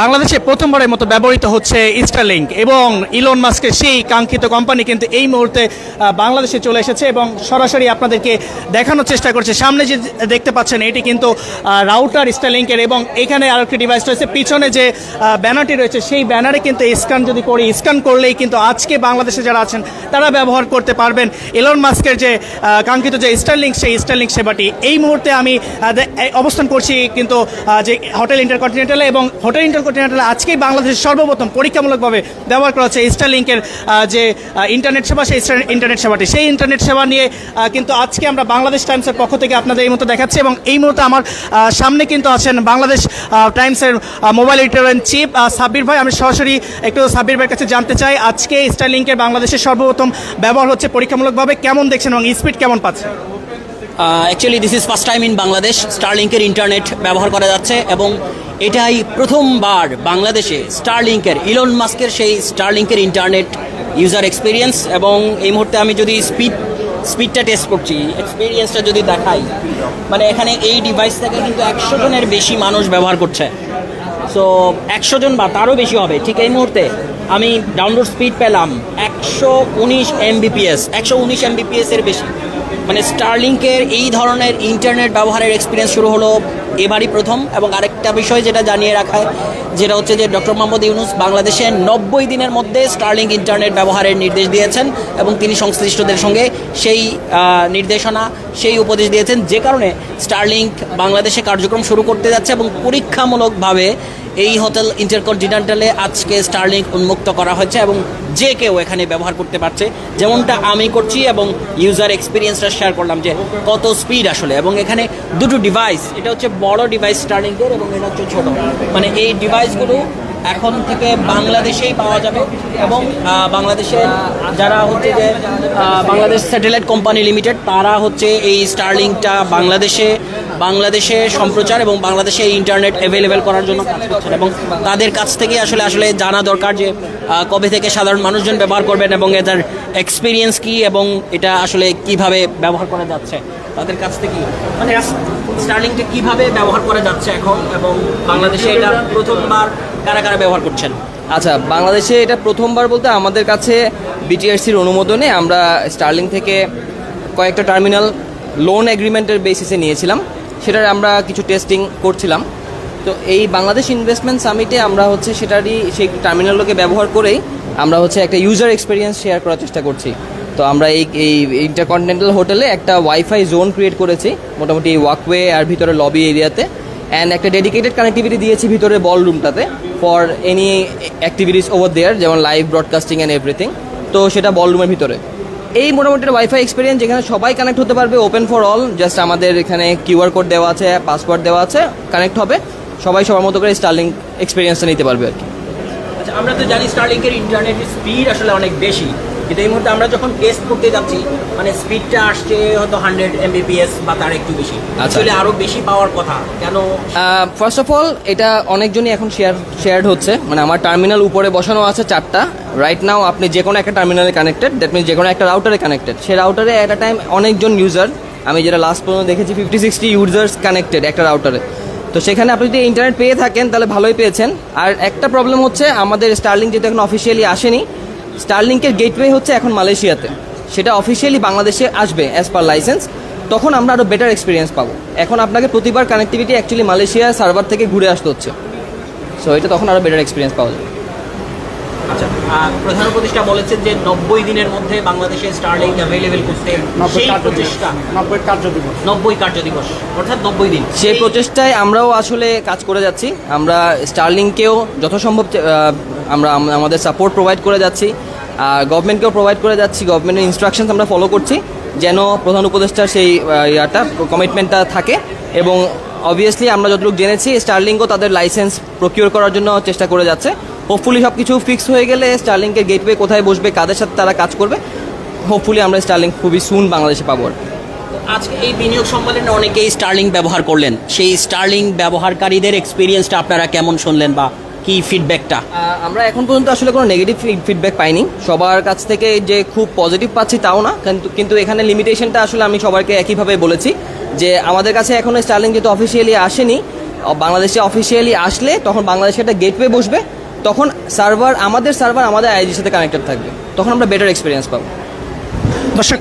বাংলাদেশে প্রথমবারের মতো ব্যবহৃত হচ্ছে স্টারলিংক এবং ইলন মাস্কের সেই কাঙ্ক্ষিত কোম্পানি কিন্তু এই মুহূর্তে বাংলাদেশে চলে এসেছে এবং সরাসরি আপনাদেরকে দেখানোর চেষ্টা করছে। সামনে যে দেখতে পাচ্ছেন, এটি কিন্তু রাউটার স্টারলিংকের এবং এখানে আরেকটি ডিভাইস রয়েছে। পিছনে যে ব্যানারটি রয়েছে, সেই ব্যানারে কিন্তু স্ক্যান যদি করি স্ক্যান করলেই কিন্তু আজকে বাংলাদেশে যারা আছেন, তারা ব্যবহার করতে পারবেন। ইলন মাস্কের যে কাঙ্ক্ষিত যে স্টারলিংক সেই স্টারলিংক সেবাটি। এই মুহূর্তে আমি অবস্থান করছি কিন্তু যে হোটেল ইন্টারকন্টিনেন্টালে এবং হোটেল ইন্টারকন্টিনেন্টালে আজকেই বাংলাদেশের সর্বপ্রথম পরীক্ষামূলকভাবে ব্যবহার করা হচ্ছে স্টারলিংকের যে ইন্টারনেট সেবা, সেই ইন্টারনেট সেবাটি। সেই ইন্টারনেট সেবা নিয়ে কিন্তু আজকে আমরা বাংলাদেশ টাইমসের পক্ষ থেকে আপনাদের এই মুহূর্তে দেখাচ্ছি এবং এই মুহূর্তে আমার সামনে কিন্তু আছেন বাংলাদেশ টাইমসের মোবাইল এডিটর চিফ সাব্বির ভাই। আমি সরাসরি একটু সাব্বির ভাইয়ের কাছে জানতে চাই, আজকে স্টারলিংকের বাংলাদেশের সর্বপ্রথম ব্যবহার হচ্ছে পরীক্ষামূলকভাবে। কেমন দেখছেন এবং স্পিড কেমন পাচ্ছেন? Actually this is first time in Bangladesh স্টারলিংকের internet ব্যবহার করা যাচ্ছে এবং এটাই প্রথমবার বাংলাদেশে স্টারলিংকের ইলন মাস্কের সেই স্টারলিংকের ইন্টারনেট ইউজার এক্সপিরিয়েন্স এবং এই মুহূর্তে আমি যদি স্পিড স্পিডটা টেস্ট করছি এক্সপিরিয়েন্সটা যদি দেখাই মানে এখানে এই ডিভাইস থেকে কিন্তু একশো জনের বেশি মানুষ ব্যবহার করছে। সো একশো জন বা তারও বেশি হবে। ঠিক এই মুহূর্তে আমি ডাউনলোড স্পিড পেলাম একশো উনিশ এমবিপিএস একশো উনিশ এমবিপিএস এর বেশি। মানে স্টারলিংকের এই ধরনের ইন্টারনেট ব্যবহারের এক্সপিরিয়েন্স শুরু হলো এবারই প্রথম এবং আরেকটা বিষয় যেটা জানিয়ে রাখায় যেটা হচ্ছে যে ডক্টর মোহাম্মদ ইউনুস বাংলাদেশে নব্বই দিনের মধ্যে স্টারলিংক ইন্টারনেট ব্যবহারের নির্দেশ দিয়েছেন এবং তিনি সংশ্লিষ্টদের সঙ্গে সেই নির্দেশনা, সেই উপদেশ দিয়েছেন যে কারণে স্টারলিংক বাংলাদেশে কার্যক্রম শুরু করতে যাচ্ছে এবং পরীক্ষামূলকভাবে এই হোটেল ইন্টারকন্টিনেন্টালে আজকে স্টারলিংক উন্মুক্ত করা হয়েছে এবং যে কেউ এখানে ব্যবহার করতে পারছে, যেমনটা আমি করছি এবং ইউজার এক্সপিরিয়েন্সটা শেয়ার করলাম যে কত স্পিড আসলে। এবং এখানে দুটো ডিভাইস এটা হচ্ছে বড় ডিভাইস স্টারলিংকের এবং এটা হচ্ছে ছোট। মানে এই ডিভাইসগুলো এখন থেকে বাংলাদেশেই পাওয়া যাবে এবং বাংলাদেশে যারা হচ্ছে যে বাংলাদেশ স্যাটেলাইট কোম্পানি লিমিটেড তারা হচ্ছে এই স্টারলিংকটা বাংলাদেশে বাংলাদেশে সম্প্রচার এবং বাংলাদেশে ইন্টারনেট অ্যাভেলেবেল করার জন্য কাজ করছেন। এবং তাদের কাছ থেকে আসলে আসলে জানা দরকার যে কবে থেকে সাধারণ মানুষজন ব্যবহার করবেন এবং এটার এক্সপিরিয়েন্স কি এবং এটা আসলে কীভাবে ব্যবহার করা যাচ্ছে? তাদের কাছ থেকে মানে স্টার্লিংটা কীভাবে ব্যবহার করা যাচ্ছে এখন এবং বাংলাদেশে এটা প্রথমবার কারা কারা ব্যবহার করছেন? আচ্ছা বাংলাদেশে এটা প্রথমবার বলতে আমাদের কাছে বিটিআরসির অনুমোদনে আমরা স্টার্লিং থেকে কয়েকটা টার্মিনাল লোন এগ্রিমেন্টের বেসিসে নিয়েছিলাম। সেটার আমরা কিছু টেস্টিং করছিলাম। তো এই বাংলাদেশ ইনভেস্টমেন্ট সামিটে আমরা হচ্ছে সেটারই, সেই টার্মিনালগুলোকে ব্যবহার করেই আমরা হচ্ছে একটা ইউজার এক্সপিরিয়েন্স শেয়ার করার চেষ্টা করছি। তো আমরা এই এই ইন্টারকন্টিনেন্টাল হোটেলে একটা ওয়াইফাই জোন ক্রিয়েট করেছি, মোটামুটি ওয়াকওয়ে আর ভিতরে লবি এরিয়াতে অ্যান্ড একটা ডেডিকেটেড কানেক্টিভিটি দিয়েছি ভিতরে বল রুমটাতে for any activities over there যেমন লাইভ ব্রডকাস্টিং অ্যান্ড এভরিথিং তো সেটা বল রুমের ভিতরে। এই মোটামুটি ওয়াইফাই এক্সপিরিয়েন্স যেখানে সবাই কানেক্ট হতে পারবে ওপেন ফর অল জাস্ট আমাদের এখানে কিউআর কোড দেওয়া আছে পাসওয়ার্ড দেওয়া আছে কানেক্ট হবে। সবাই সবার মতো করে স্টার্লিং এক্সপিরিয়েন্সটা নিতে পারবে আর কি। আচ্ছা আমরা তো জানি স্টার্লিংকের ইন্টারনেটের স্পিড আসলে অনেক বেশি। কিন্তু এই মুহূর্তে আমরা যখন টেস্ট করতে যাচ্ছি মানে স্পিডটা আসছে হয়তো হান্ড্রেড এমবিপিএস বা তার একটু বেশি। আচ্ছা। আসলে আরও বেশি পাওয়ার কথা কেন? ফার্স্ট অফ অল এটা অনেকজনই এখন শেয়ার শেয়ার্ড হচ্ছে। মানে আমার টার্মিনাল উপরে বসানো আছে চারটা। রাইট নাও আপনি যে কোনো একটা টার্মিনালে কানেক্টেড দ্যাট মিনস যে কোনো একটা রাউটারে কানেক্টেড সেই রাউটারে অ্যাট আ টাইম অনেকজন ইউজার আমি যেটা লাস্ট পর্যন্ত দেখেছি ফিফটি সিক্সটি ইউজার্স কানেক্টেড একটা রাউটারে তো সেখানে আপনি যদি ইন্টারনেট পেয়ে থাকেন, তাহলে ভালোই পেয়েছেন। আর একটা প্রবলেম হচ্ছে, আমাদের স্টার্লিং যেহেতু এখন অফিসিয়ালি আসেনি স্টারলিংকের গেটওয়ে হচ্ছে এখন মালয়েশিয়াতে। সেটা অফিসিয়ালি বাংলাদেশে আসবে অ্যাজ পার লাইসেন্স তখন আমরা আরও বেটার এক্সপিরিয়েন্স পাবো। এখন আপনাকে প্রতিবার কানেক্টিভিটি অ্যাকচুয়ালি মালয়েশিয়া সার্ভার থেকে ঘুরে আসতে হচ্ছে। সো এটা তখন আরও বেটার এক্সপিরিয়েন্স পাওয়া যাবে। আচ্ছা প্রধান উপদেষ্টা বলেছেন যে নব্বই দিনের মধ্যে বাংলাদেশে স্টারলিং অ্যাভেলেবেল করতে সেই প্রচেষ্টা নব্বই কার্য দিবস নব্বই কার্য দিবস অর্থাৎ নব্বই দিন। সেই প্রচেষ্টায় আমরাও আসলে কাজ করে যাচ্ছি। আমরা স্টারলিংকেও যথাসম্ভব আমরা আমাদের সাপোর্ট প্রোভাইড করে যাচ্ছি। আর গভর্নমেন্টকেও প্রোভাইড করে যাচ্ছি। গভর্নমেন্টের ইনস্ট্রাকশনস আমরা ফলো করছি যেন প্রধান উপদেষ্টার সেই ইয়াটা কমিটমেন্টটা থাকে। এবং অবভিয়াসলি আমরা যতটুকু জেনেছি স্টারলিংকও তাদের লাইসেন্স প্রকিউর করার জন্য চেষ্টা করে যাচ্ছে। হোপফুলি সব কিছু ফিক্স হয়ে গেলে স্টারলিংকের গেটওয়ে কোথায় বসবে কাদের সাথে তারা কাজ করবে হোপফুলি আমরা স্টার্লিং খুবই সুন বাংলাদেশে পাবো আর আজকে এই বিনিয়োগ সম্মেলনে অনেকেই স্টার্লিং ব্যবহার করলেন। সেই স্টার্লিং ব্যবহারকারীদের এক্সপিরিয়েন্সটা আপনারা কেমন শুনলেন বা কি ফিডব্যাকটা আমরা এখন পর্যন্ত আসলে কোনো নেগেটিভ ফিডব্যাক পাইনি। সবার কাছ থেকে যে খুব পজিটিভ পাচ্ছি তাও না কিন্তু কিন্তু এখানে লিমিটেশনটা আসলে আমি সবাইকে একইভাবে বলেছি যে আমাদের কাছে এখনও স্টার্লিং যেহেতু অফিসিয়ালি আসেনি বাংলাদেশে অফিসিয়ালি আসলে তখন বাংলাদেশে একটা গেটওয়ে বসবে। তখন সার্ভার, আমাদের সার্ভার আমাদের আইজির সাথে কানেক্টেড থাকবে। তখন আমরা বেটার এক্সপিরিয়েন্স পাবো। দর্শক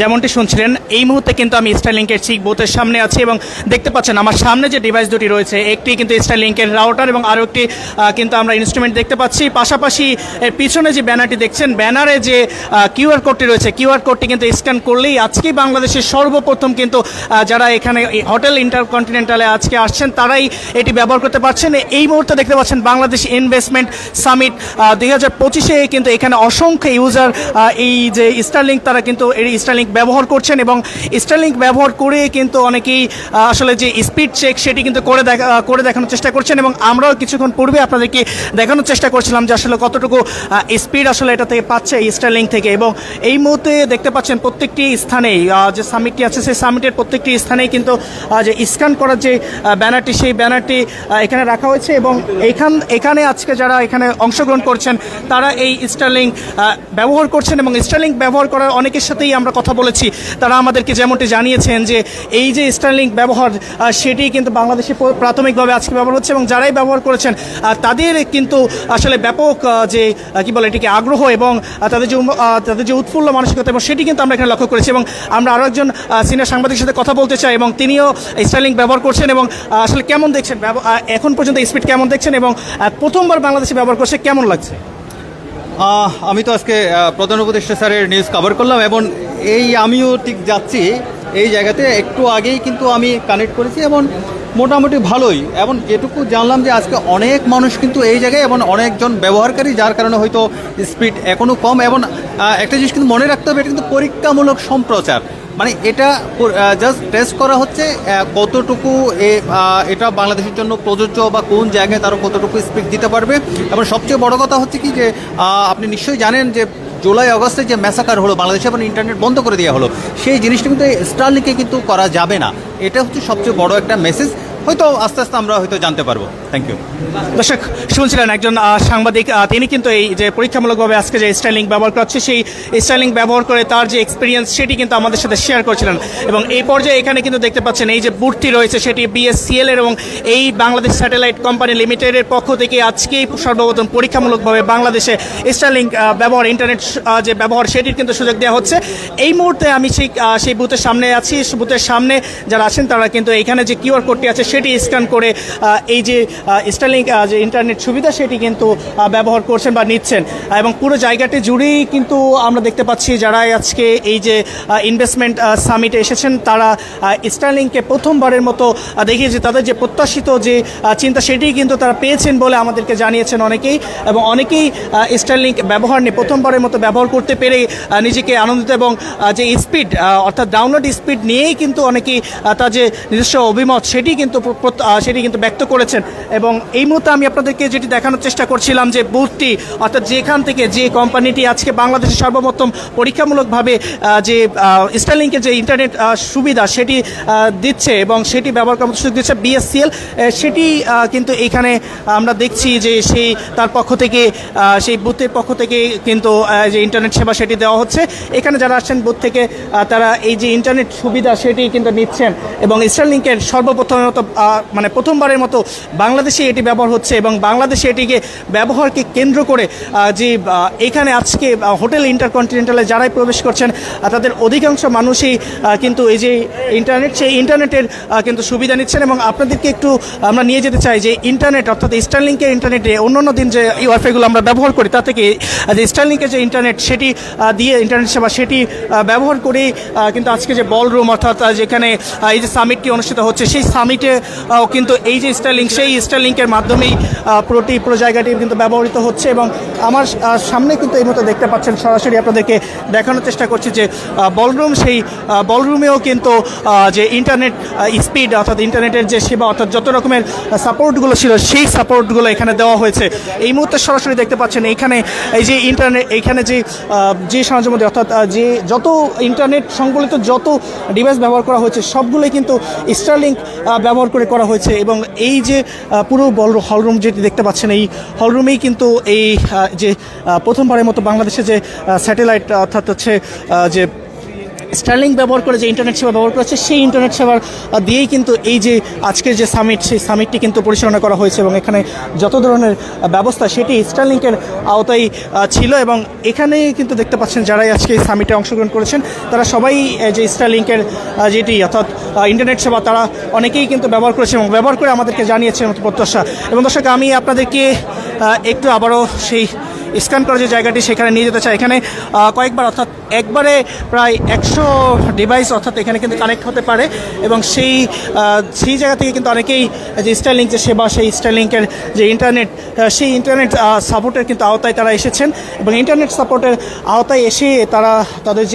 যেমনটি শুনছিলেন, এই মুহূর্তে কিন্তু আমি স্টারলিংকের ঠিক বুথের সামনে আছি এবং দেখতে পাচ্ছেন আমার সামনে যে ডিভাইস দুটি রয়েছে, একটি কিন্তু স্টারলিংকের রাউটার এবং আরও একটি কিন্তু আমরা ইনস্ট্রুমেন্ট দেখতে পাচ্ছি। পাশাপাশি এর পিছনে যে ব্যানারটি দেখছেন ব্যানারে যে কিউআর কোডটি রয়েছে কিউআর কোডটি কিন্তু স্ক্যান করলেই আজকেই বাংলাদেশের সর্বপ্রথম কিন্তু যারা এখানে হোটেল ইন্টারকন্টিনেন্টালে আজকে আসছেন, তারাই এটি ব্যবহার করতে পারছেন। এই মুহূর্তে দেখতে পাচ্ছেন বাংলাদেশ ইনভেস্টমেন্ট সামিট দুই হাজার পঁচিশে কিন্তু এখানে অসংখ্য ইউজার এই যে স্টারলিংক তারা কিন্তু এই স্টারলিংক ব্যবহার করছেন এবং স্টারলিংক ব্যবহার করে কিন্তু অনেকেই আসলে যে স্পিড চেক সেটি কিন্তু করে দেখা করে দেখানোর চেষ্টা করছেন এবং আমরাও কিছুক্ষণ পূর্বে আপনাদেরকে দেখানোর চেষ্টা করছিলাম যে আসলে কতটুকু স্পিড আসলে এটা থেকে পাচ্ছে এই স্টারলিংক থেকে এবং এই মুহূর্তে দেখতে পাচ্ছেন প্রত্যেকটি স্থানেই যে সামিটটি আছে সেই সামিটের প্রত্যেকটি স্থানেই কিন্তু যে স্ক্যান করার যে ব্যানারটি সেই ব্যানারটি এখানে রাখা হয়েছে এবং এখান, এখানে আজকে যারা এখানে অংশগ্রহণ করছেন তারা এই স্টারলিংক ব্যবহার করছেন এবং স্টারলিংক ব্যবহার করার অনেকের সাথেই আমরা কথা বলেছি। তারা আমাদেরকে যেমনটি জানিয়েছেন যে এই যে স্টারলিংক ব্যবহার সেটি কিন্তু বাংলাদেশে প্রাথমিকভাবে আজকে ব্যবহার হচ্ছে এবং যারাই ব্যবহার করেছেন তাদের কিন্তু আসলে ব্যাপক যে কি বলে এটিকে আগ্রহ এবং তাদের যে তাদের যে উৎফুল্ল মানসিকতা এবং সেটি কিন্তু আমরা এখানে লক্ষ্য করেছি এবং আমরা আরও একজন সিনিয়র সাংবাদিকের সাথে কথা বলতে চাই এবং তিনিও স্টারলিংক ব্যবহার করছেন এবং আসলে কেমন দেখছেন? এখন পর্যন্ত স্পিড কেমন দেখছেন এবং প্রথমবার বাংলাদেশে ব্যবহার করছে, কেমন লাগছে? আমি তো আজকে প্রধান উপদেষ্টা স্যারের নিউজ কভার করলাম এবং এই আমিও ঠিক যাচ্ছি। এই জায়গাতে একটু আগেই কিন্তু আমি কানেক্ট করেছি এবং মোটামুটি ভালোই। এবং যেটুকু জানলাম যে আজকে অনেক মানুষ কিন্তু এই জায়গায় এবং অনেকজন ব্যবহারকারী, যার কারণে হয়তো স্পিড এখনও কম এবং একটা জিনিস কিন্তু মনে রাখতে হবে, এটা কিন্তু পরীক্ষামূলক সম্প্রচার। মানে এটা জাস্ট টেস্ট করা হচ্ছে কতটুকু এটা বাংলাদেশের জন্য প্রযোজ্য বা কোন জায়গায় তারা কতটুকু স্পিড দিতে পারবে। এবং সবচেয়ে বড় কথা হচ্ছে কি যে আপনি নিশ্চয়ই জানেন যে জুলাই আগস্টে যে ম্যাসাকার হলো, বাংলাদেশে এবং ইন্টারনেট বন্ধ করে দেওয়া হলো, সেই জিনিসটা কিন্তু স্টারলিকে কিন্তু করা যাবে না। এটা হচ্ছে সবচেয়ে বড় একটা মেসেজ হয়তো আস্তে আস্তে আমরা হয়তো জানতে পারব। থ্যাংক ইউ দর্শক, শুনছিলেন একজন সাংবাদিক তিনি কিন্তু এই যে পরীক্ষামূলকভাবে আজকে যে স্টাইলিং ব্যবহার করছে সেই স্টাইলিং ব্যবহার করে তার যে এক্সপিরিয়েন্স সেটি কিন্তু আমাদের সাথে শেয়ার করছিলেন। এবং এই পর্যায়ে এখানে কিন্তু দেখতে পাচ্ছেন, এই যে বুটটি রয়েছে, সেটি বিএসসিএল এর এবং এই বাংলাদেশ স্যাটেলাইট কোম্পানি লিমিটেডের পক্ষ থেকে আজকেই সর্বপ্রথম পরীক্ষামূলকভাবে বাংলাদেশে স্টাইলিং ব্যবহার ইন্টারনেট যে ব্যবহার, সেটির কিন্তু সুযোগ দেওয়া হচ্ছে। এই মুহূর্তে আমি সেই সেই বুথের সামনে আছি। বুথের সামনে যারা আছেন, তারা কিন্তু এখানে যে কিউআর কোডটি আছে সেটি স্ক্যান করে এই যে স্টারলিংক যে ইন্টারনেট সুবিধা সেটি কিন্তু ব্যবহার করছেন বা নিচ্ছেন। এবং পুরো জায়গাটি জুড়েই কিন্তু আমরা দেখতে পাচ্ছি যারা আজকে এই যে ইনভেস্টমেন্ট সামিটে এসেছেন, তারা স্টারলিংকে প্রথমবারের মতো দেখিয়েছে তাদের যে প্রত্যাশিত যে চিন্তা সেটি কিন্তু তারা পেয়েছেন বলে আমাদেরকে জানিয়েছেন অনেকেই। এবং অনেকেই স্টারলিংক ব্যবহার নিয়ে প্রথমবারের মতো ব্যবহার করতে পেরে নিজেকে আনন্দিত এবং যে স্পিড অর্থাৎ ডাউনলোড স্পিড নিয়েই কিন্তু অনেকেই তার যে নিজস্ব অভিমত সেটি কিন্তু সেটি কিন্তু ব্যক্ত করেছেন। এবং এই মুহূর্তে আমি আপনাদেরকে যেটি দেখানোর চেষ্টা করছিলাম যে বুথটি অর্থাৎ যেখান থেকে যে কোম্পানিটি আজকে বাংলাদেশের সর্বপ্রথম পরীক্ষামূলকভাবে যে স্টারলিংকের যে ইন্টারনেট সুবিধা সেটি দিচ্ছে এবং সেটি ব্যবহার করার সুযোগ দিচ্ছে বিএসসিএল সেটি কিন্তু এখানে আমরা দেখছি যে সেই তার পক্ষ থেকে সেই বুথের পক্ষ থেকে কিন্তু যে ইন্টারনেট সেবা সেটি দেওয়া হচ্ছে। এখানে যারা আসছেন বুথ থেকে তারা এই যে ইন্টারনেট সুবিধা সেটি কিন্তু নিচ্ছেন এবং স্টারলিংকের সর্বপ্রথমের মতো আহ, মানে প্রথমবারের মতো বাংলাদেশে এটি ব্যবহার হচ্ছে এবং বাংলাদেশে এটিকে ব্যবহারকে কেন্দ্র করে যে এখানে আজকে হোটেল ইন্টারকন্টিনেন্টালে যারাই প্রবেশ করছেন তাদের অধিকাংশ মানুষই কিন্তু এই যে ইন্টারনেট, সেই ইন্টারনেটের কিন্তু সুবিধা নিচ্ছেন এবং আপনাদেরকে একটু আমরা নিয়ে যেতে চাই যে ইন্টারনেট অর্থাৎ স্টারলিংকের ইন্টারনেটে অন্য অন্য দিন যে ওয়াইফাইগুলো আমরা ব্যবহার করি, তা থেকে যে স্টারলিংকের যে ইন্টারনেট, সেটি দিয়ে ইন্টারনেট সেবা, সেটি ব্যবহার করেই কিন্তু আজকে যে বল রুম অর্থাৎ যেখানে এই যে সামিটটি অনুষ্ঠিত হচ্ছে, সেই সামিটে কিন্তু এই যে স্টারলিংক সেই স্টারলিংকের মাধ্যমেই প্রতি পুরোটি পুরো জায়গাটি কিন্তু ব্যবহৃত হচ্ছে এবং আমার সামনে কিন্তু এই মতো দেখতে পাচ্ছেন সরাসরি আপনাদেরকে দেখানোর চেষ্টা করছি যে বলরুম সেই বলরুমেও কিন্তু যে ইন্টারনেট স্পিড অর্থাৎ ইন্টারনেটের যে সেবা, অর্থাৎ যত রকমের সাপোর্টগুলো ছিল, সেই সাপোর্টগুলো এখানে দেওয়া হয়েছে। এই মুহূর্তে সরাসরি দেখতে পাচ্ছেন এইখানে এই যে ইন্টারনেট এইখানে যে যে সমাজের মধ্যে, অর্থাৎ যে যত ইন্টারনেট সংবলিত যত ডিভাইস ব্যবহার করা হয়েছে, সবগুলোই কিন্তু স্টারলিংক ব্যবহার করে করা হয়েছে এবং এই যে পুরো বল হলরুম যেটি দেখতে পাচ্ছেন, এই হলরুমেই কিন্তু এই যে প্রথমবারের মতো বাংলাদেশে যে স্যাটেলাইট, অর্থাৎ হচ্ছে যে স্টারলিং ব্যবহার করে যে ইন্টারনেট সেবা ব্যবহার করেছে সেই ইন্টারনেট সেবার দিয়েই কিন্তু এই যে আজকের যে সামিট সেই সামিটটি কিন্তু পরিচালনা করা হয়েছে এবং এখানে যত ধরনের ব্যবস্থা সেটি স্টারলিংকের আওতায় ছিল এবং এখানে কিন্তু দেখতে পাচ্ছেন যারাই আজকে এই সামিটে অংশগ্রহণ করেছেন, তারা সবাই যে স্টারলিংকের যেটি অর্থাৎ ইন্টারনেট সেবা, তারা অনেকেই কিন্তু ব্যবহার করেছে এবং ব্যবহার করে আমাদেরকে জানিয়েছে মতো প্রত্যাশা। এবং দর্শক, আমি আপনাদেরকে একটু আবারও সেই স্ক্যান করা যে জায়গাটি সেখানে নিয়ে যেতে চায়। এখানে কয়েকবার অর্থাৎ একবারে প্রায় একশো ডিভাইস অর্থাৎ এখানে কিন্তু কানেক্ট হতে পারে এবং সেই সেই জায়গা থেকে কিন্তু অনেকেই যে স্টাইলিং যে সেবা, সেই স্টাইলিংকের যে ইন্টারনেট সেই ইন্টারনেট সাপোর্টের কিন্তু আওতায় তারা এসেছেন এবং ইন্টারনেট সাপোর্টের আওতায় এসে তারা তাদের যে